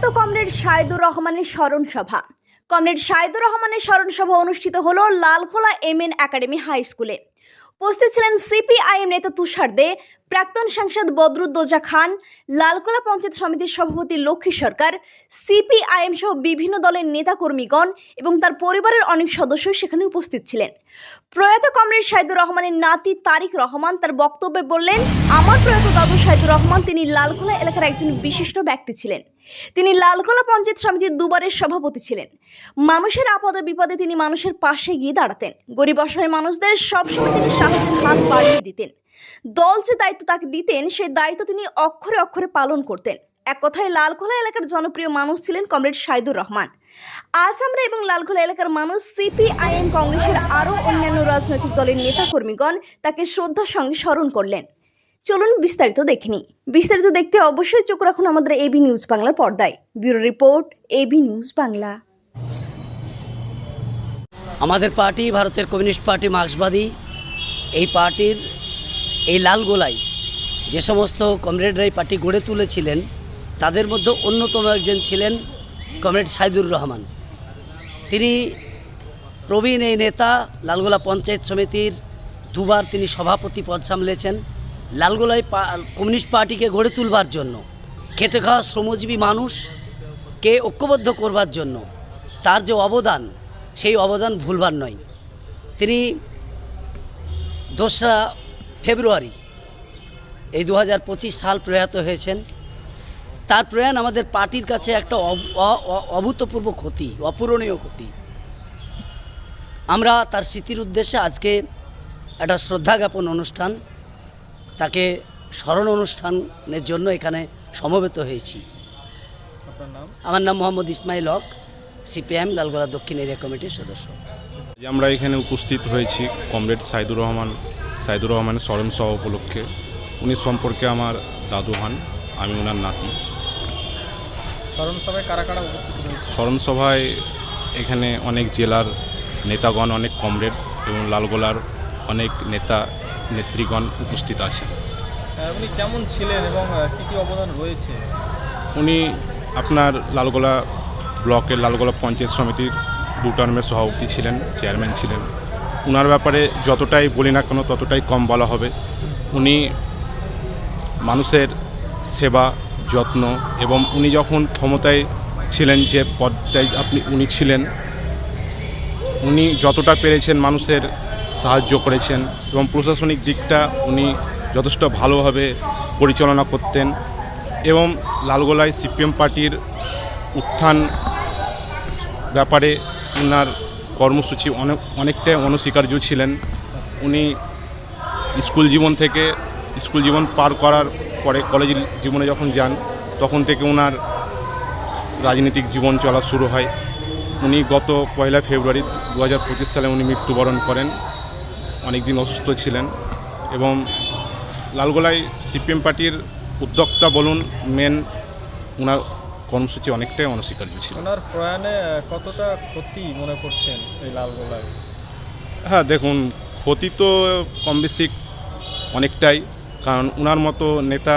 প্রয়াত কমরেড সাইদুর রহমানের স্মরণ সভা কমরেড সাইদুর রহমানের স্মরণ সভা অনুষ্ঠিত হল Lalkhola M N academy high স্কুলে। উপস্থিত ছিলেন সিপিআইএম নেতা তুষার দে প্রাক্তন সাংসদ বদরুদ্দোজা খান, লালকোলা পঞ্চায়েত সমিতির সভাপতি লক্ষ্মী সরকার, সিপিআইএম সহ বিভিন্ন দলের নেতাকর্মীগণ এবং তার পরিবারের অনেক সদস্য সেখানে উপস্থিত ছিলেন। প্রয়াত কমরেড সাইদুর রহমানের নাতি তারিক রহমান তার বক্তব্যে বললেন, আমার প্রয়াত দাদু সাইদুর রহমান, তিনি লালখোলা এলাকার একজন বিশিষ্ট ব্যক্তি ছিলেন। তিনি লালখোলা পঞ্চায়েত সমিতির দুবারের সভাপতি ছিলেন। মানুষের আপদে বিপদে তিনি মানুষের পাশে গিয়ে দাঁড়াতেন। গরিব অসহায় মানুষদের সবসময় তিনি সাহায্যের হাত বাড়িয়ে দিতেন। দল যে দায়িত্ব তাকে দিতেন সেই দায়িত্ব তিনি অক্ষরে অক্ষরে পালন করতেন। এক কথায় লালখোলা এলাকার জনপ্রিয় মানুষ ছিলেন কমরেড সাইদুর রহমান। আজ আমরা এবং লালখোলা এলাকার মানুষ সিপিআইএম কংগ্রেসের আরও অন্যান্য রাজনৈতিক দলের নেতাকর্মীগণ তাকে শ্রদ্ধার সঙ্গে স্মরণ করলেন। চলুন বিস্তারিত দেখিনি বিস্তারিত দেখতে অবশ্যই চোখ রাখুন আমাদের এবি নিউজ বাংলার পর্দায়। Bureau report AB news Bangla. আমাদের পার্টি, ভারতের কমিউনিস্ট পার্টি মার্ক্সবাদী। এই পার্টির এই লালগোলায় যে সমস্ত কমরেডরা এই পার্টি গড়ে তুলেছিলেন, তাদের মধ্যে অন্যতম একজন ছিলেন কমরেড সাইদুর রহমান। তিনি প্রবীণ এই নেতা, লালগোলা পঞ্চায়েত সমিতির দুবার তিনি সভাপতি পদ সামলেছেন। লালগোলায় কমিউনিস্ট পার্টিকে গড়ে তুলবার জন্য, খেটে খাওয়া শ্রমজীবী মানুষকে ঐক্যবদ্ধ করবার জন্য তার যে অবদান, সেই অবদান ভুলবার নয়। তিনি দোসরা ফেব্রুয়ারি। এই দু হাজার পঁচিশ সাল প্রয়াত হয়েছেন। তার প্রয়াণ আমাদের পার্টির কাছে একটা অভূতপূর্ব ক্ষতি অপূরণীয় ক্ষতি। আমরা তার স্মৃতির উদ্দেশ্যে আজকে একটা শ্রদ্ধা জ্ঞাপন অনুষ্ঠান তাকে স্মরণ অনুষ্ঠানের জন্য এখানে সমবেত হয়েছি। আমার নাম মোহাম্মদ ইসমাইল হক সিপিএম লালগোলা দক্ষিণ এরিয়া কমিটির সদস্য। আমরা এখানে উপস্থিত হয়েছি কমরেড সাইদুর রহমান সাইদুর রহমানের স্মরণ সভা উপলক্ষে। উনি সম্পর্কে আমার দাদু হন আমি ওনার নাতি। স্মরণ সভায় কারা কারা উপস্থিত হয়েছে এখানে অনেক জেলার নেতাগণ অনেক কমরেড এবং লালগোলার অনেক নেতা নেত্রীগণ উপস্থিত আছেন। উনি কেমন ছিলেন এবং কি কি অবদান রয়েছে? উনি আপনার লালগোলা ব্লকের লালগোলা পঞ্চায়েত সমিতির দু টার্মের সভাপতি ছিলেন চেয়ারম্যান ছিলেন। ওনার ব্যাপারে যতটাই বলি না কেন, ততটাই কম বলা হবে। উনি মানুষের সেবা, যত্ন এবং উনি যখন ক্ষমতায় ছিলেন যে পদটায় আপনি, উনি ছিলেন, উনি যতটা পেরেছেন মানুষের সাহায্য করেছেন এবং প্রশাসনিক দিকটা উনি যথেষ্ট ভালোভাবে পরিচালনা করতেন এবং লালগোলায় সিপিএম পার্টির উত্থান ব্যাপারে ওনার কর্মসূচি অনেক, অনেকটাই অনস্বীকার্য ছিলেন। উনি স্কুল জীবন থেকে, স্কুল জীবন পার করার পরে কলেজ জীবনে যখন যান, তখন থেকে ওনার রাজনৈতিক জীবন চলা শুরু হয়। উনি গত পয়লা ফেব্রুয়ারি দু হাজার পঁচিশ সালে উনি মৃত্যুবরণ করেন। অনেক দিন অসুস্থ ছিলেন এবং লালগোলায় সিপিএম পার্টির উদ্যোক্তা বলুন মেন ওনার কর্মসূচি অনেকটাই অনস্বীকার্য ছিল। ওনার প্রয়াণে কতটা ক্ষতি মনে করছেন এই লালগোলায়? হ্যাঁ দেখুন ক্ষতি তো কম বেশি অনেকটাই কারণ ওনার মতো নেতা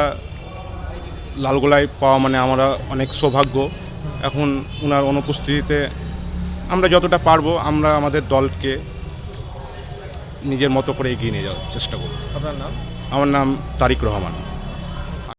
লালগোলায় পাওয়া মানে আমরা অনেক সৌভাগ্য। এখন ওনার অনুপস্থিতিতে আমরা যতটা পারব আমরা আমাদের দলকে নিজের মতো করে এগিয়ে নিয়ে যাওয়ার চেষ্টা করব। আপনার নাম? আমার নাম তারিক রহমান।